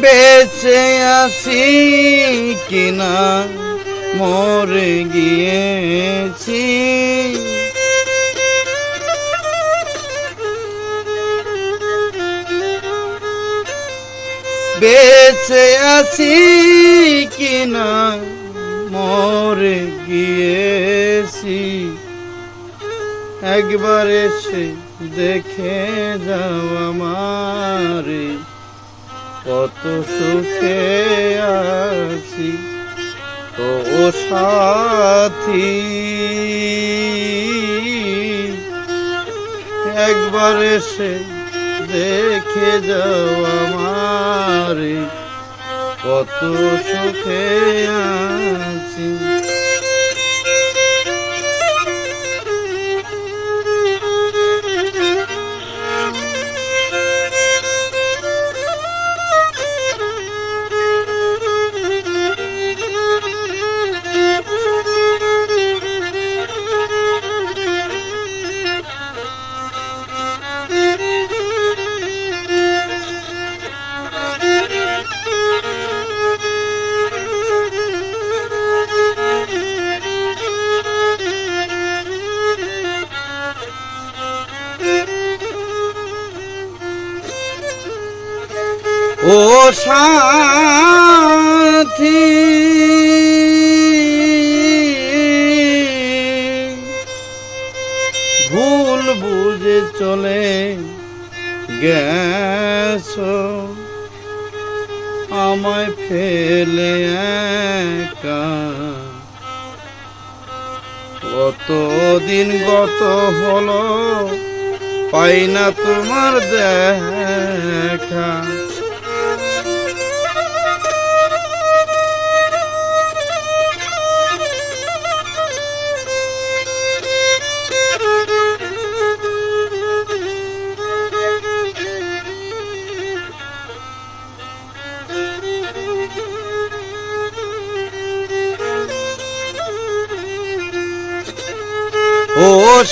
বেঁচে আছি কিনা? মরে গিয়েছি। বেঁচে আছি কিনা? মরে গিয়েছি। একবার এসে দেখে যাও আমারে। কত সুখে আছি। তো ও সাথী। একবার এসে দেখে যাও আমারে। কত সুখে আছি। ও সাথী। ভুল বুঝে চলে গেছো, আমায় ফেলে একা। কত দিন গত হলো, পাই না তোমার দেখা।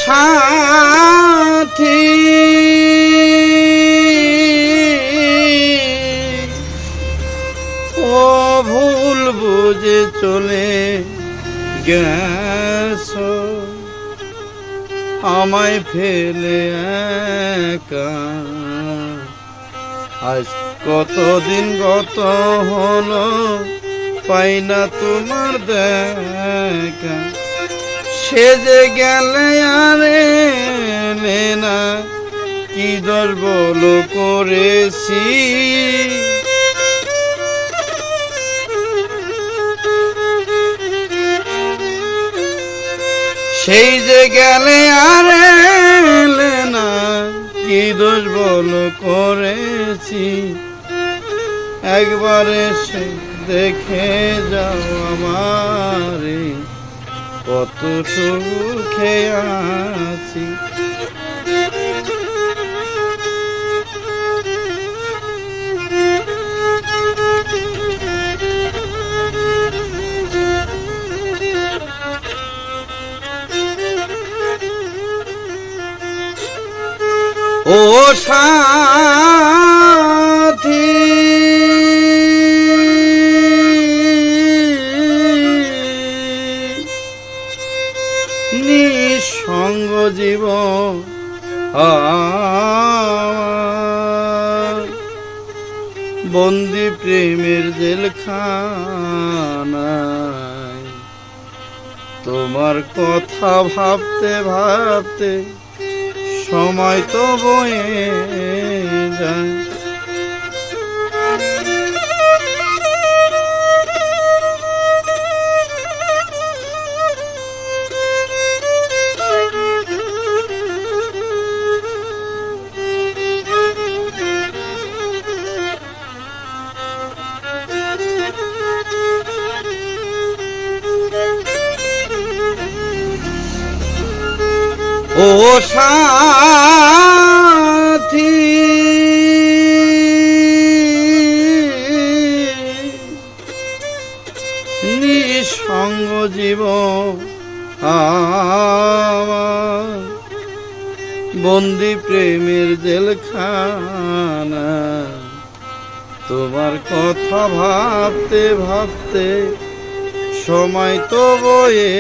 সাথী। ও ভুল বুঝে চলে গেছো, আমায় ফেলে একা। আজ কতদিন গত হলো, পাই না তোমার দেখা। সে যে গেলে আরে না কি দর বলো করেছি? সেই যে গেলে আর না কি দোষ বলো করেছি? একবার এসে দেখে যাও আমারে। কত সুখে আছি। ও সাথী তোমার কথা ভাবতে ভাবতে সময় তো বয়ে যায়। নিঃসঙ্গ জীব আমার। বন্দি প্রেমের জেলখানা, তোমার কথা ভাবতে ভাবতে সময় তো বয়ে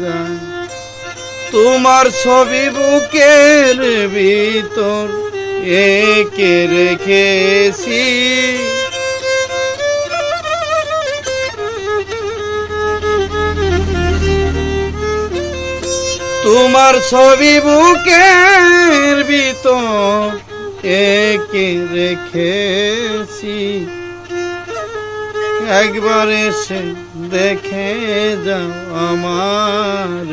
যায়। তোমার ছবি বুকের ভিতর একে রেখেছি। তোমার ছবি বুকের ভিতর একে রেখেছি। একবার এসে দেখে যাও আমার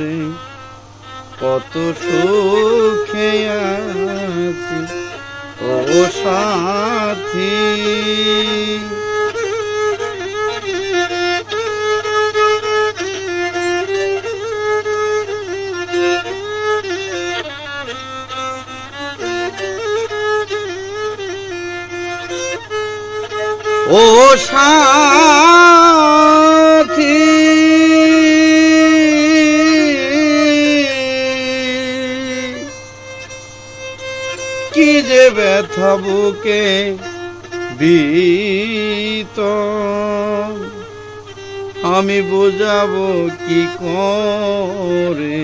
কত সুখে আছি। ও সাথী। ও সাথী। কি যে ব্যথা বুকে বিত। আমি বুঝাবো কি করে?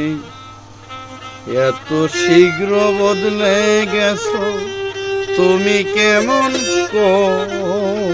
এত শীঘ্র বদলে গেছো, তুমি কেমন করে?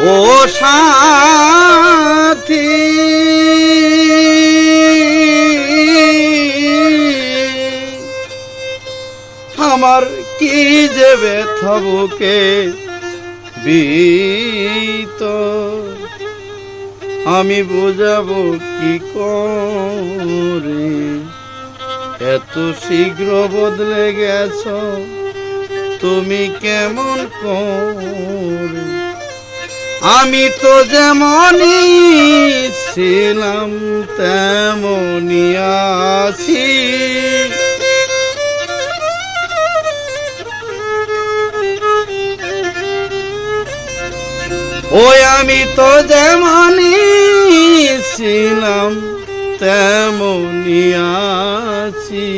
ও সাথী আমার কি যে ব্যথা বুকে বিত আমি বুঝাবো কি করে? এত শীঘ্র বদলে গেছো, তুমি কেমন করে? আমি তো যেমনই ছিলাম, তেমনই আছি। ওই আমি তো যেমনি ছিলাম তেমনি আছি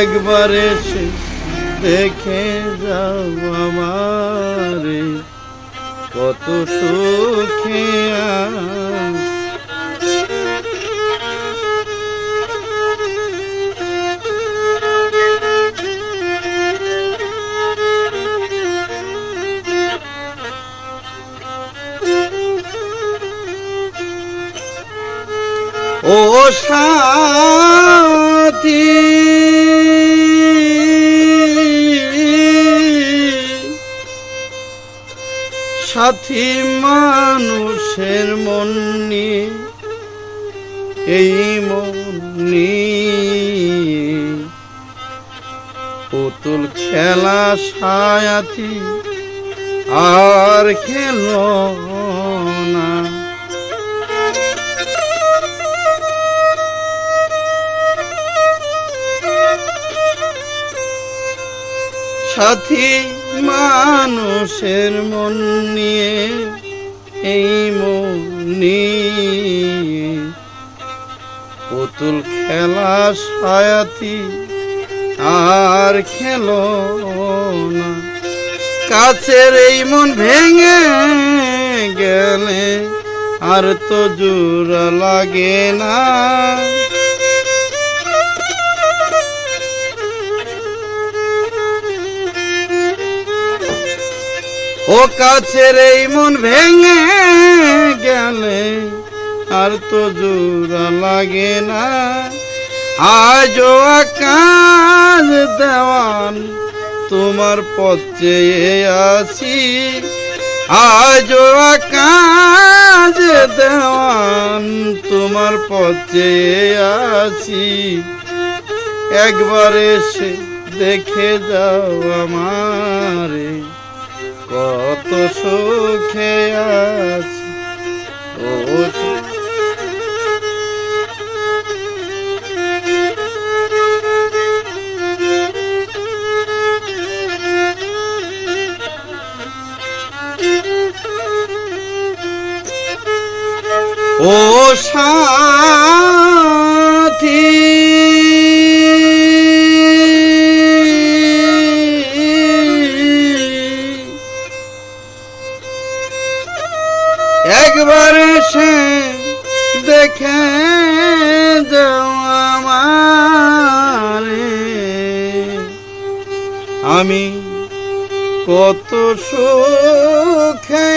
একবার এসে দেখে যাও আমারে কত সুখে। সাথী মানুষের মন এই মন পুতুল খেলা সায়াতি আর খেলো না। সাথী মানুষের মন নিয়ে, এই মন পুতুল খেলা সায়াতি আর খেলো না। কাছের এই মন ভেঙে গেলে আর তো জোড়া লাগে না। ও কাছের এই মন ভেঙে গেলে আর তো জোড়া লাগে না। আজও আকাশ দেওয়ান, তোমার পথ আসি আজও আকাশ দেওয়ান, তোমার পথ আসি একবার এসে দেখে যাও আমারে। কত সুখে আছি। ও ও একবার সে দেখে আমি কত সুখে